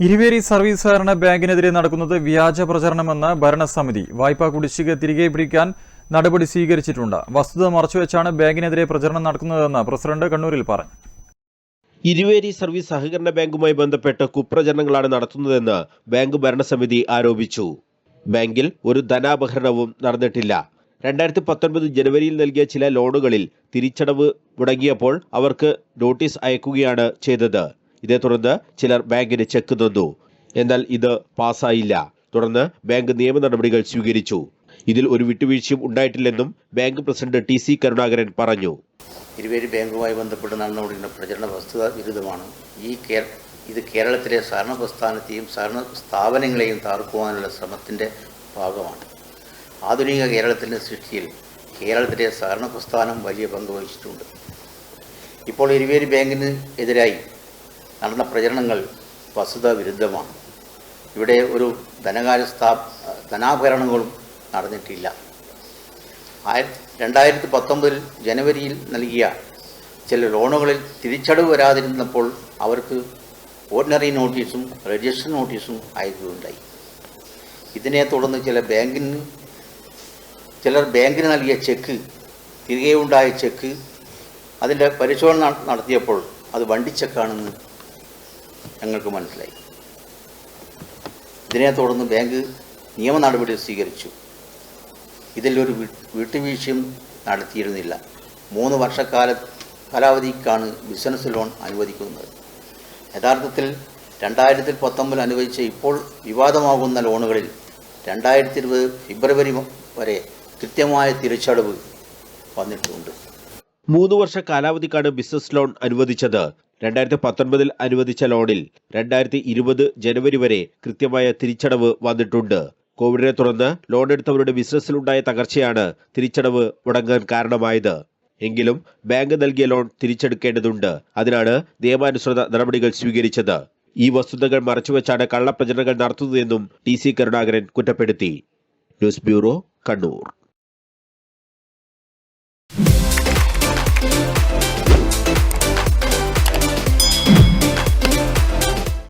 Iruveri service സഹകരണ ബാങ്കിനെതിരെ നടക്കുന്നത് വ്യാജ പ്രചരണമെന്ന് ഭരണസമിതി. വായ്പാ കുടിശ്ശിക തിരികെ പിടിക്കാൻ നടപടി സ്വീകരിച്ചിട്ടുണ്ട്. വസ്തുത മറച്ചുവെച്ചാണ് ബാങ്കിനെതിരെ പ്രചരണം നടക്കുന്നതെന്ന് പ്രസിഡന്റ് കണ്ണൂരിൽ പറഞ്ഞു. ഇരുവേരി സർവീസ് സഹകരണ ബാങ്കുമായി ബന്ധപ്പെട്ട് കുപ്രചരണങ്ങളാണ് നടത്തുന്നതെന്ന് ബാങ്ക് ഭരണസമിതി ആരോപിച്ചു. ബാങ്കിൽ ഒരു ധനാപഹരണവും നടന്നിട്ടില്ല. രണ്ടായിരത്തി പത്തൊൻപത് ജനുവരിയിൽ നൽകിയ ചില ലോണുകളിൽ തിരിച്ചടവ് മുടങ്ങിയപ്പോൾ അവർക്ക് നോട്ടീസ് അയക്കുകയാണ് ചെയ്തത്. ഇതേ തുടർന്ന് ചിലർ ബാങ്കിന് ചെക്ക് തന്നു. എന്നാൽ ഇത് പാസ്സായില്ല. തുടർന്ന് ബാങ്ക് നിയമ നടപടികൾ സ്വീകരിച്ചു. ഇതിൽ ഒരു വിട്ടുവീഴ്ചയും ഉണ്ടായിട്ടില്ലെന്നും bank president T C Karunakaran പറഞ്ഞു. ഇരുവേരി ബാങ്കുമായി ബന്ധപ്പെട്ട് നടന്നുകൊണ്ടിരുന്ന പ്രചരണ വസ്തുത വിരുദ്ധമാണ്. ഈ ഇത് കേരളത്തിലെ സഹകരണ പ്രസ്ഥാനത്തെയും സഹകരണ സ്ഥാപനങ്ങളെയും താർക്കുവാനുള്ള ശ്രമത്തിന്റെ ഭാഗമാണ്. ആധുനിക കേരളത്തിന്റെ സൃഷ്ടിയിൽ കേരളത്തിലെ സഹകരണ പ്രസ്ഥാനം വലിയ പങ്ക് വഹിച്ചിട്ടുണ്ട്. ഇപ്പോൾ ഇരുവേരി ബാങ്കിന് എതിരായി നടന്ന പ്രചരണങ്ങൾ വസ്തുത വിരുദ്ധമാണ്. ഇവിടെ ഒരു ധനകാര്യ സ്ഥാ ധനാഭരണങ്ങളും നടന്നിട്ടില്ല. ആയ രണ്ടായിരത്തി പത്തൊമ്പതിൽ ജനുവരിയിൽ നൽകിയ ചില ലോണുകളിൽ തിരിച്ചടവ് വരാതിരുന്നപ്പോൾ അവർക്ക് ഓർഡിനറി നോട്ടീസും രജിസ്റ്റർ നോട്ടീസും അയക്കുകയുണ്ടായി ഇതിനെ തുടർന്ന് ചില ബാങ്കിന് ചിലർ ബാങ്കിന് നൽകിയ ചെക്ക് തിരികെ ഉണ്ടായ ചെക്ക് അതിന്റെ പരിശോധന നട- നടത്തിയപ്പോൾ അത് വണ്ടിച്ചെക്കാണെന്ന് ഞങ്ങൾക്ക് മനസ്സിലായി. ഇതിനെ തുടർന്ന് ബാങ്ക് നിയമ നടപടി സ്വീകരിച്ചു. ഇതിലൊരു വിട്ടുവീഴ്ചയും നടത്തിയിരുന്നില്ല. മൂന്ന് വർഷക്കാല കാലാവധിക്കാണ് ബിസിനസ് ലോൺ അനുവദിക്കുന്നത്. യഥാർത്ഥത്തിൽ രണ്ടായിരത്തി പത്തൊമ്പതിൽ അനുവദിച്ച ഇപ്പോൾ വിവാദമാകുന്ന ലോണുകളിൽ രണ്ടായിരത്തി ഇരുപത് ഫെബ്രുവരി വരെ കൃത്യമായ തിരിച്ചടവ് വന്നിട്ടുണ്ട്. മൂന്ന് വർഷ കാലാവധിക്കാണ് ബിസിനസ് ലോൺ അനുവദിച്ചത്. രണ്ടായിരത്തി പത്തൊൻപതിൽ അനുവദിച്ച ലോണിൽ രണ്ടായിരത്തി ഇരുപത് ജനുവരി വരെ കൃത്യമായ തിരിച്ചടവ് വന്നിട്ടുണ്ട്. കോവിഡിനെ തുടർന്ന് ലോൺ എടുത്തവരുടെ ബിസിനസ്സിലുണ്ടായ തകർച്ചയാണ് തിരിച്ചടവ് മുടങ്ങാൻ കാരണമായത്. എങ്കിലും ബാങ്ക് നൽകിയ ലോൺ തിരിച്ചെടുക്കേണ്ടതുണ്ട്. അതിനാണ് നിയമാനുസൃത നടപടികൾ സ്വീകരിച്ചത്. ഈ വസ്തുതകൾ മറച്ചുവെച്ചാണ് കള്ളപ്രചരണങ്ങൾ നടത്തുന്നതെന്നും ടി സി കരുണാകരൻ കുറ്റപ്പെടുത്തി. News bureau Kannur.